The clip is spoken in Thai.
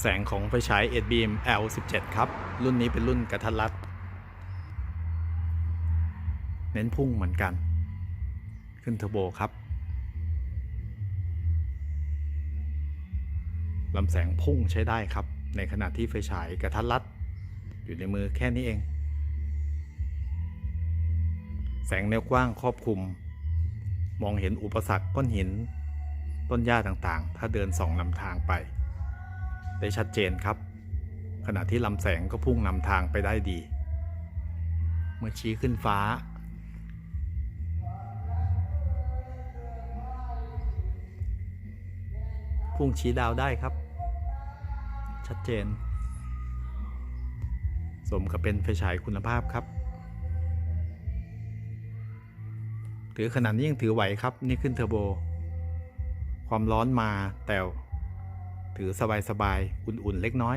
แสงของไฟฉาย 8 beam L17 ครับ รุ่นนี้เป็นรุ่นกระทัดรัด เน้นพุ่งเหมือนกัน ขึ้นเทอร์โบครับลำแสงพุ่งใช้ได้ครับ ในขณะที่ไฟฉายกระทัดรัด อยู่ในมือแค่นี้เอง แสงแนวกว้างครอบคลุม มองเห็นอุปสรรคก้อนหิน ต้นหญ้าต่างๆ ถ้าเดินสองลำทางไป ได้ชัดเจนครับ ขณะที่ลำแสงก็พุ่งนำทางไปได้ดี เมื่อชี้ขึ้นฟ้า พุ่งชี้ดาวได้ครับ ชัดเจน สมกับเป็นไฟฉายคุณภาพครับ ถือขนาดนี้ยังถือไหวครับ นี่ขึ้นเทอร์โบ ความร้อนมาแต่ ถือสบายๆ อุ่นๆ เล็กน้อย